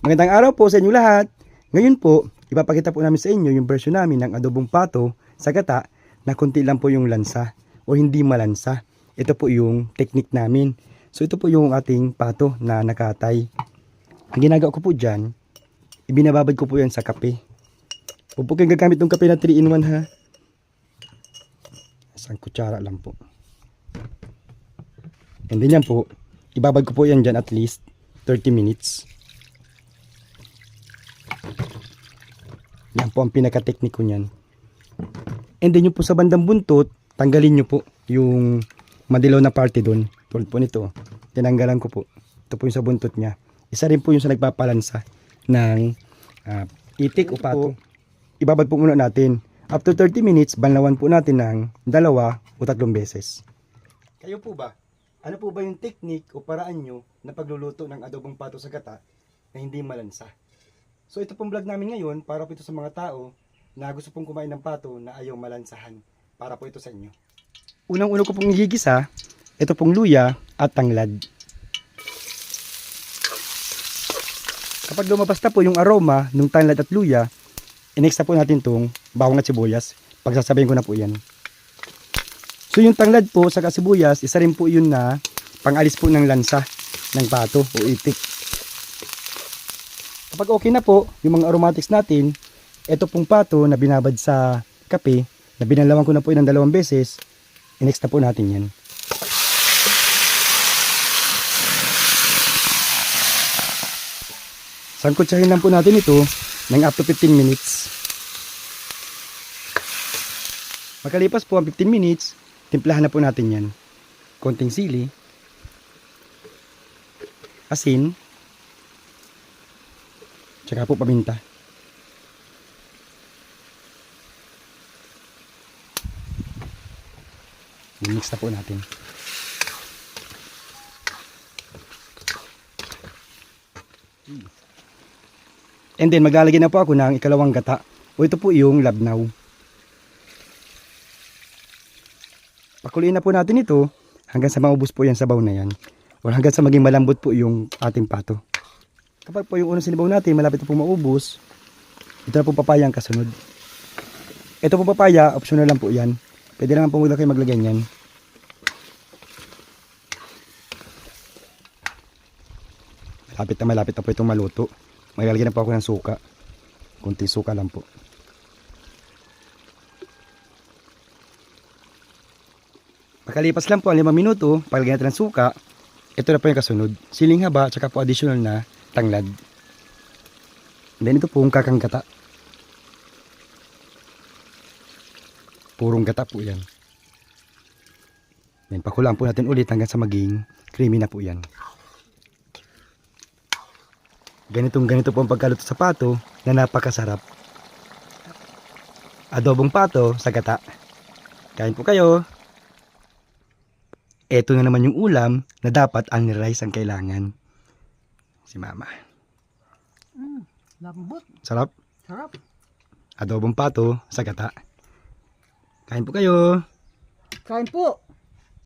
Magandang araw po sa inyo lahat. Ngayon po, ipapakita po namin sa inyo yung version namin ng adobong pato sa gata na kunti lang po yung lansa o hindi malansa. Ito po yung technique namin. So ito po yung ating pato na nakatay. Ang ginagawa ko po dyan, ibinababad ko po yan sa kape. Huwag po kayong gagamit ng kape na 3 in 1 ha. Isang kutsara lang po. And then yan po, ibabad ko po yan dyan at least 30 minutes. Yan po ang pinaka-technique ko niyan. And then yung po sa bandang buntot, tanggalin nyo po yung madilaw na party doon. Tulad po nito. Tinanggalan ko po. Ito po yung sa buntot niya. Isa rin po yung sa nagpapalansa ng ah, itik o pato. Ibabad po muna natin. After 30 minutes, banlawan po natin ng dalawa o tatlong beses. Kayo po ba? Ano po ba yung technique o paraan nyo na pagluluto ng adobong pato sa gata na hindi malansa? So ito pong vlog namin ngayon para po ito sa mga tao na gusto pong kumain ng pato na ayaw malansahan. Para po ito sa inyo. Unang-uno ko pong igigisa, ito pong luya at tanglad. Kapag lumabas na po yung aroma ng tanglad at luya, inext na po natin itong bawang at sibuyas. Pagsasabihin ko na po yan. So yung tanglad po sa kasibuyas, isa rin po yun na pangalis po ng lansa ng pato o itik. Kapag okay na po, yung mga aromatics natin, ito pong pato na binabad sa kape, na binalawan ko na po ng dalawang beses, inext na po natin yan. Sangkutsahin lang po natin ito ng up to 15 minutes. Makalipas po ang 15 minutes, timplahan na po natin yan. Konting sili, asin, tsaka po paminta. Mix na po natin. And then maglalagay na po ako ng ikalawang gata. O ito po yung labnaw. Pakuloyin na po natin ito hanggang sa maubos po yan sabaw na yan. O hanggang sa maging malambot po yung ating pato. Kapag po yung unang sinibaw natin malapit na po maubos, ito na po papaya ang kasunod. Ito po papaya, optional lang po yan. Pwede naman po muna kayo maglagay niyan. Malapit na malapit na po itong maluto. Maglalagay na po ako ng suka. Kunting suka lang po. Makalipas lang po ang 5 minuto, palagyan natin ng suka, ito na po yung kasunod. Siling haba, tsaka po additional na tanglad. Then ito po yung kakang gata. Purong gata po yan. Then pakulaan po natin ulit hanggang sa maging creamy na po yan. Ganitong ganito po ang pagkaluto sa pato na napakasarap. Adobong pato sa gata. Kain po kayo. Ito na naman yung ulam na dapat only rice ang kailangan. Si mama. Mm, lambot. Sarap. Sarap. Adobong pato sa gata. Kain po kayo. Kain po.